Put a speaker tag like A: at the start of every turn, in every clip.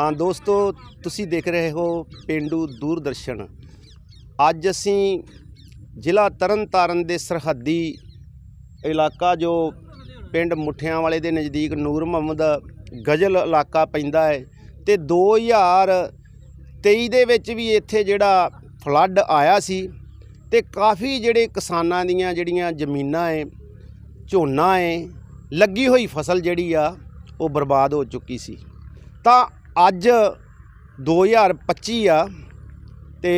A: ਹਾਂ ਦੋਸਤੋ, ਤੁਸੀਂ ਦੇਖ ਰਹੇ ਹੋ ਪਿੰਡੂ ਦੂਰਦਰਸ਼ਨ। ਅੱਜ ਅਸੀਂ ਜ਼ਿਲ੍ਹਾ ਤਰਨਤਾਰਨ ਦੇ ਸਰਹੱਦੀ ਇਲਾਕਾ, ਜੋ ਪਿੰਡ ਮੁੱਠਿਆਂ ਵਾਲੇ ਦੇ ਨਜ਼ਦੀਕ ਨੂਰ ਮੁਹੰਮਦ ਗਜ਼ਲ ਇਲਾਕਾ ਪੈਂਦਾ ਹੈ ਤੇ 2023 ਦੇ ਵਿੱਚ ਵੀ ਇੱਥੇ ਜਿਹੜਾ ਫਲੱਡ ਆਇਆ ਸੀ ਤੇ ਕਾਫੀ ਜਿਹੜੇ ਕਿਸਾਨਾਂ ਦੀਆਂ ਜਿਹੜੀਆਂ ਜ਼ਮੀਨਾਂ ਹੈ ਝੋਨਾ ਹੈ ਲੱਗੀ ਹੋਈ ਫਸਲ ਜਿਹੜੀ ਆ, ਉਹ ਬਰਬਾਦ ਹੋ ਚੁੱਕੀ ਸੀ। ਤਾਂ ਅੱਜ 2025 ਆ ਤੇ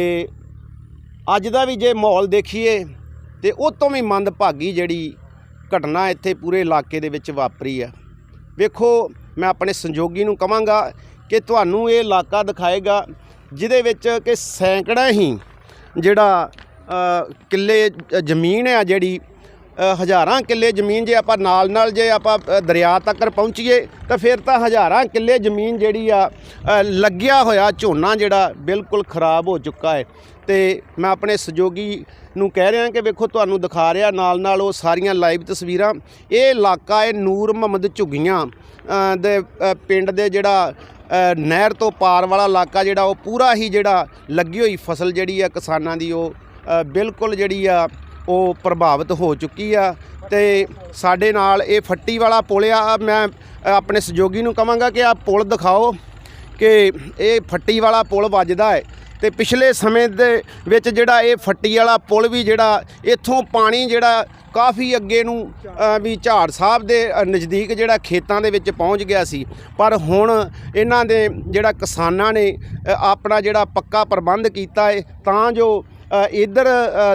A: ਅੱਜ ਦਾ ਵੀ ਜੇ ਮਾਹੌਲ ਦੇਖੀਏ ਤੇ ਉਹ ਤੋਂ ਵੀ ਮੰਦਭਾਗੀ ਜਿਹੜੀ ਘਟਨਾ ਇੱਥੇ ਪੂਰੇ ਇਲਾਕੇ ਦੇ ਵਿੱਚ ਵਾਪਰੀ ਆ। ਵੇਖੋ, ਮੈਂ ਆਪਣੇ ਸੰਜੋਗੀ ਨੂੰ ਕਵਾਂਗਾ ਕਿ ਤੁਹਾਨੂੰ ਇਹ ਇਲਾਕਾ ਦਿਖਾਏਗਾ ਜਿਹਦੇ ਵਿੱਚ ਕਿ ਸੈਂਕੜਾ ਹੀ ਜਿਹੜਾ ਕਿੱਲੇ ਜ਼ਮੀਨ ਆ ਜਿਹੜੀ ਹਜ਼ਾਰਾਂ ਕਿੱਲੇ ਜ਼ਮੀਨ ਜੇ ਆਪਾਂ ਨਾਲ ਨਾਲ ਜੇ ਆਪਾਂ ਦਰਿਆ ਤੱਕ ਪਹੁੰਚੀਏ, ਤਾਂ ਫਿਰ ਤਾਂ ਹਜ਼ਾਰਾਂ ਕਿੱਲੇ ਜ਼ਮੀਨ ਜਿਹੜੀ ਆ ਲੱਗਿਆ ਹੋਇਆ ਝੋਨਾ ਜਿਹੜਾ ਬਿਲਕੁਲ ਖਰਾਬ ਹੋ ਚੁੱਕਾ ਹੈ। ਤੇ ਮੈਂ ਆਪਣੇ ਸਹਿਯੋਗੀ ਨੂੰ ਕਹਿ ਰਿਹਾ ਕਿ ਵੇਖੋ, ਤੁਹਾਨੂੰ ਦਿਖਾ ਰਿਹਾ ਨਾਲ ਨਾਲ ਉਹ ਸਾਰੀਆਂ ਲਾਈਵ ਤਸਵੀਰਾਂ। ਇਹ ਇਲਾਕਾ ਹੈ ਨੂਰ ਮੁਹੰਮਦ ਝੁੱਗੀਆਂ ਦੇ ਪਿੰਡ ਦੇ ਜਿਹੜਾ ਨਹਿਰ ਤੋਂ ਪਾਰ ਵਾਲਾ ਇਲਾਕਾ ਜਿਹੜਾ, ਉਹ ਪੂਰਾ ਹੀ ਜਿਹੜਾ ਲੱਗੀ ਹੋਈ ਫਸਲ ਜਿਹੜੀ ਆ ਕਿਸਾਨਾਂ ਦੀ, ਉਹ ਬਿਲਕੁਲ ਜਿਹੜੀ ਆ ਉਹ ਪ੍ਰਭਾਵਿਤ ਹੋ ਚੁੱਕੀ ਆ ਤੇ ਸਾਡੇ ਨਾਲ ਇਹ ਫੱਟੀ ਵਾਲਾ ਪੁਲ ਆ। ਮੈਂ ਆਪਣੇ ਸਹਿਯੋਗੀ ਨੂੰ ਕਹਾਂਗਾ ਕਿ ਆ ਪੁਲ ਦਿਖਾਓ ਕਿ ਇਹ ਫੱਟੀ ਵਾਲਾ ਪੁਲ ਵੱਜਦਾ ਹੈ ਤੇ ਪਿਛਲੇ ਸਮੇਂ ਦੇ ਵਿੱਚ ਜਿਹੜਾ ਇਹ ਫੱਟੀ ਵਾਲਾ ਪੁਲ ਵੀ ਜਿਹੜਾ ਇੱਥੋਂ ਪਾਣੀ ਜਿਹੜਾ ਕਾਫੀ ਅੱਗੇ ਨੂੰ ਵੀ ਝਾੜ ਸਾਹਿਬ ਦੇ ਨਜ਼ਦੀਕ ਜਿਹੜਾ ਖੇਤਾਂ ਦੇ ਵਿੱਚ ਪਹੁੰਚ ਗਿਆ ਸੀ। ਪਰ ਹੁਣ ਇਹਨਾਂ ਦੇ ਜਿਹੜਾ ਕਿਸਾਨਾਂ ਨੇ ਆਪਣਾ ਜਿਹੜਾ ਪੱਕਾ ਪ੍ਰਬੰਧ ਕੀਤਾ ਹੈ ਤਾਂ ਜੋ ਇੱਧਰ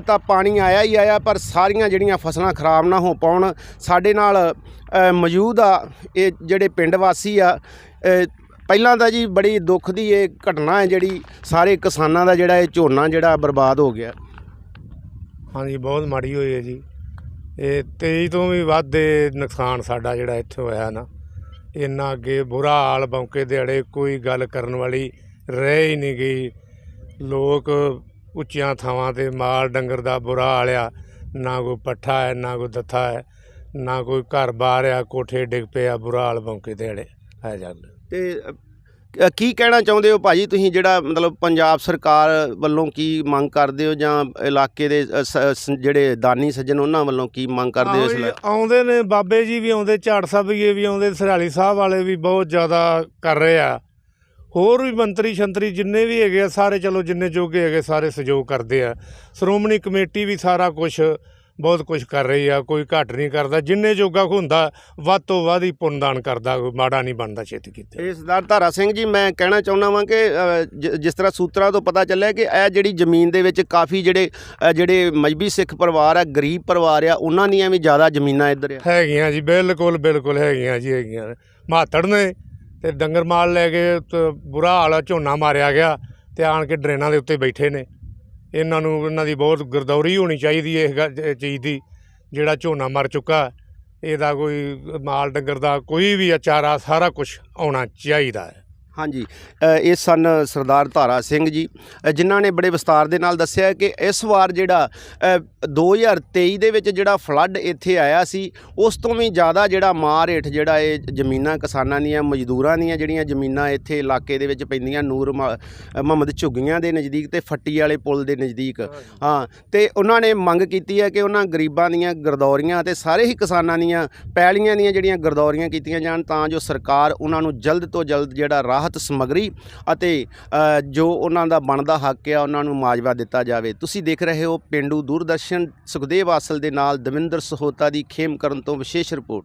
A: ਤਾਂ ਪਾਣੀ ਆਇਆ ਹੀ ਆਇਆ, ਪਰ ਸਾਰੀਆਂ ਜਿਹੜੀਆਂ ਫਸਲਾਂ ਖਰਾਬ ਨਾ ਹੋ ਪਾਉਣ, ਸਾਡੇ ਨਾਲ ਮੌਜੂਦ ਆ ਇਹ ਜਿਹੜੇ ਪਿੰਡ ਵਾਸੀ ਆ ਪਹਿਲਾਂ ਤਾਂ ਜੀ ਬੜੀ ਦੁੱਖ ਦੀ ਇਹ ਘਟਨਾ ਹੈ ਜਿਹੜੀ ਸਾਰੇ ਕਿਸਾਨਾਂ ਦਾ ਜਿਹੜਾ ਇਹ ਝੋਨਾ ਜਿਹੜਾ ਬਰਬਾਦ ਹੋ ਗਿਆ।
B: ਹਾਂਜੀ, ਬਹੁਤ ਮਾੜੀ ਹੋਈ ਹੈ ਜੀ। ਇਹ 23 ਤੋਂ ਵੀ ਵੱਧ ਦੇ ਨੁਕਸਾਨ ਸਾਡਾ ਜਿਹੜਾ ਇੱਥੇ ਹੋਇਆ ਨਾ, ਇੰਨਾ ਅੱਗੇ ਬੁਰਾ ਹਾਲ ਬੌਂਕੇ ਦਿਹਾੜੇ ਕੋਈ ਗੱਲ ਕਰਨ ਵਾਲੀ ਰਹਿ ਹੀ ਨਹੀਂ ਗਈ। ਲੋਕ ਉੱਚੀਆਂ ਥਾਵਾਂ ਤੇ ਮਾਲ ਡੰਗਰ ਦਾ ਬੁਰਾ ਹਾਲ ਆ। ਨਾ ਕੋਈ ਪੱਠਾ ਹੈ ਨਾ ਕੋਈ ਦੱਥਾ ਹੈ ਨਾ ਕੋਈ ਘਰ ਬਾਹਰ ਆ ਕੋਠੇ ਡਿੱਗ ਪਏ ਆ ਬੁਰਾ ਹਾਲ ਬੌਂਕੇ ਦਿਹਾੜੇ ਆ ਜੱਗ।
A: ਤੇ ਅ, ਕੀ ਕਹਿਣਾ ਚਾਹੁੰਦੇ ਹੋ ਭਾਜੀ ਤੁਸੀਂ ਜਿਹੜਾ ਮਤਲਬ ਪੰਜਾਬ ਸਰਕਾਰ ਵੱਲੋਂ ਕੀ ਮੰਗ ਕਰਦੇ ਹੋ ਜਾਂ ਇਲਾਕੇ ਦੇ ਅ, ਸ- ਸ- ਜਿਹੜੇ ਦਾਨੀ ਸੱਜਣ ਉਹਨਾਂ ਵੱਲੋਂ ਕੀ ਮੰਗ ਕਰਦੇ ਹੋ ਇਸ
B: ਆਹੋ ਜੀ, ਆਉਂਦੇ ਨੇ ਬਾਬੇ ਜੀ ਵੀ ਆਉਂਦੇ ਝਾੜ ਸਾਹਿਬ ਵੀ ਆਉਂਦੇ ਸਰਾਲੀ ਸਾਹਿਬ ਵਾਲੇ ਵੀ ਬਹੁਤ ਜ਼ਿਆਦਾ ਕਰ ਰਹੇ ਆ। ਹੋਰ ਵੀ ਮੰਤਰੀ ਸ਼ੰਤਰੀ ਜਿੰਨੇ ਵੀ ਹੈਗੇ ਆ ਸਾਰੇ ਚਲੋ ਜਿੰਨੇ ਜੋਗੇ ਹੈਗੇ ਸਾਰੇ ਸਹਿਯੋਗ ਕਰਦੇ ਆ। ਸ਼੍ਰੋਮਣੀ ਕਮੇਟੀ ਵੀ ਸਾਰਾ ਕੁਝ ਬਹੁਤ ਕੁਝ ਕਰ ਰਹੀ ਆ ਕੋਈ ਘੱਟ ਨਹੀਂ ਕਰਦਾ। ਜਿੰਨੇ ਜੋਗਾ ਹੁੰਦਾ ਵੱਧ ਤੋਂ ਵੱਧ ਹੀ ਪੁੰਨਦਾਨ ਕਰਦਾ ਕੋਈ ਮਾੜਾ ਨਹੀਂ ਬਣਦਾ ਛੇਤੀ ਕੀਤੇ।
A: ਇਹ ਸਰਦਾਰ ਧਾਰਾ ਸਿੰਘ ਜੀ ਮੈਂ ਕਹਿਣਾ ਚਾਹੁੰਦਾ ਵਾਂ ਕਿ ਅ, ਜ- ਜਿਸ ਤਰ੍ਹਾਂ ਸੂਤਰਾਂ ਤੋਂ ਪਤਾ ਚੱਲਿਆ ਕਿ ਇਹ ਜਿਹੜੀ ਜ਼ਮੀਨ ਦੇ ਵਿੱਚ ਕਾਫੀ ਜਿਹੜੇ ਅ, ਜਿਹੜੇ ਮਜਬੀ ਸਿੱਖ ਪਰਿਵਾਰ ਆ ਗਰੀਬ ਪਰਿਵਾਰ ਆ ਉਹਨਾਂ ਦੀਆਂ ਵੀ ਜ਼ਿਆਦਾ ਜ਼ਮੀਨਾਂ ਇੱਧਰ ਆ।
B: ਹੈਗੀਆਂ ਜੀ ਬਿਲਕੁਲ ਬਿਲਕੁਲ ਹੈਗੀਆਂ ਜੀ ਹੈਗੀਆਂ। ਮਾਤੜ ਨੇ ਤੇ ਡੰਗਰ ਮਾਲ ਲੈ ਕੇ ਤੇ ਬੁਰਾ ਹਾਲ ਆ, ਝੋਨਾ ਮਾਰਿਆ ਗਿਆ ਤੇ ਆਣ ਕੇ ਡਰੇਨਾਂ ਦੇ ਉੱਤੇ ਬੈਠੇ ਨੇ। ਇਹਨਾਂ ਨੂੰ ਇਹਨਾਂ ਦੀ ਬਹੁਤ ਗਰਦੌਰੀ ਹੋਣੀ ਚਾਹੀਦੀ ਹੈ ਇਸ ਗੱਲ- ਇਹ ਚੀਜ਼ ਦੀ ਜਿਹੜਾ ਝੋਨਾ ਮਰ ਚੁੱਕਾ। ਇਹਦਾ ਕੋਈ ਮਾਲ ਡੰਗਰ ਦਾ ਕੋਈ ਵੀ ਅਚਾਰਾ ਸਾਰਾ ਕੁਝ ਆਉਣਾ ਚਾਹੀਦਾ ਹੈ।
A: ਹਾਂਜੀ ਇਹ ਸਨ ਸਰਦਾਰ ਧਾਰਾ ਸਿੰਘ ਜੀ ਜਿਨ੍ਹਾਂ ਨੇ ਬੜੇ ਵਿਸਤਾਰ ਦੇ ਨਾਲ ਦੱਸਿਆ ਕਿ ਇਸ ਵਾਰ ਜਿਹੜਾ ਅ, 2023 ਦੇ ਵਿੱਚ ਜਿਹੜਾ ਫਲੱਡ ਇੱਥੇ ਆਇਆ ਸੀ ਉਸ ਤੋਂ ਵੀ ਜ਼ਿਆਦਾ ਜਿਹੜਾ ਮਾਰ ਹੇਠ ਜਿਹੜਾ ਇਹ ਜ਼ਮੀਨਾਂ ਕਿਸਾਨਾਂ ਦੀਆਂ ਮਜ਼ਦੂਰਾਂ ਦੀਆਂ ਜਿਹੜੀਆਂ ਜ਼ਮੀਨਾਂ ਇੱਥੇ ਇਲਾਕੇ ਦੇ ਵਿੱਚ ਪੈਂਦੀਆਂ ਨੂਰ ਮ- ਮੁਹੰਮਦ ਝੁੱਗੀਆਂ ਦੇ ਨਜ਼ਦੀਕ ਤੇ ਫੱਟੀ ਵਾਲੇ ਪੁਲ ਦੇ ਨਜ਼ਦੀਕ ਹਾਂ ਤੇ ਉਹਨਾਂ ਨੇ ਮੰਗ ਕੀਤੀ ਹੈ ਕਿ ਉਹਨਾਂ ਗਰੀਬਾਂ ਦੀਆਂ ਗਰਦੌਰੀਆਂ ਤੇ ਸਾਰੇ ਹੀ ਕਿਸਾਨਾਂ ਦੀਆਂ ਪੈਲੀਆਂ ਦੀਆਂ ਜਿਹੜੀਆਂ ਗਰਦੌਰੀਆਂ ਕੀਤੀਆਂ ਜਾਣ ਤਾਂ ਜੋ ਸਰਕਾਰ ਉਹਨਾਂ ਨੂੰ ਜਲਦ ਤੋਂ ਜਲਦ ਜਿਹੜਾ ਰਾਹ ਰਾਹਤ ਸਮੱਗਰੀ ਅਤੇ ਜੋ ਉਹਨਾਂ ਦਾ ਬਣਦਾ ਹੱਕ ਆ, ਉਹਨਾਂ ਨੂੰ ਮੁਆਵਜ਼ਾ ਦਿੱਤਾ ਜਾਵੇ। ਤੁਸੀਂ ਦੇਖ ਰਹੇ ਹੋ ਪਿੰਡੂ ਦੂਰਦਰਸ਼ਨ ਸੁਖਦੇਵ ਆਸਲ ਦੇ ਨਾਲ ਦਵਿੰਦਰ ਸਹੋਤਾ ਦੀ ਖੇਮ ਕਰਨ ਤੋਂ ਵਿਸ਼ੇਸ਼ ਰਿਪੋਰਟ।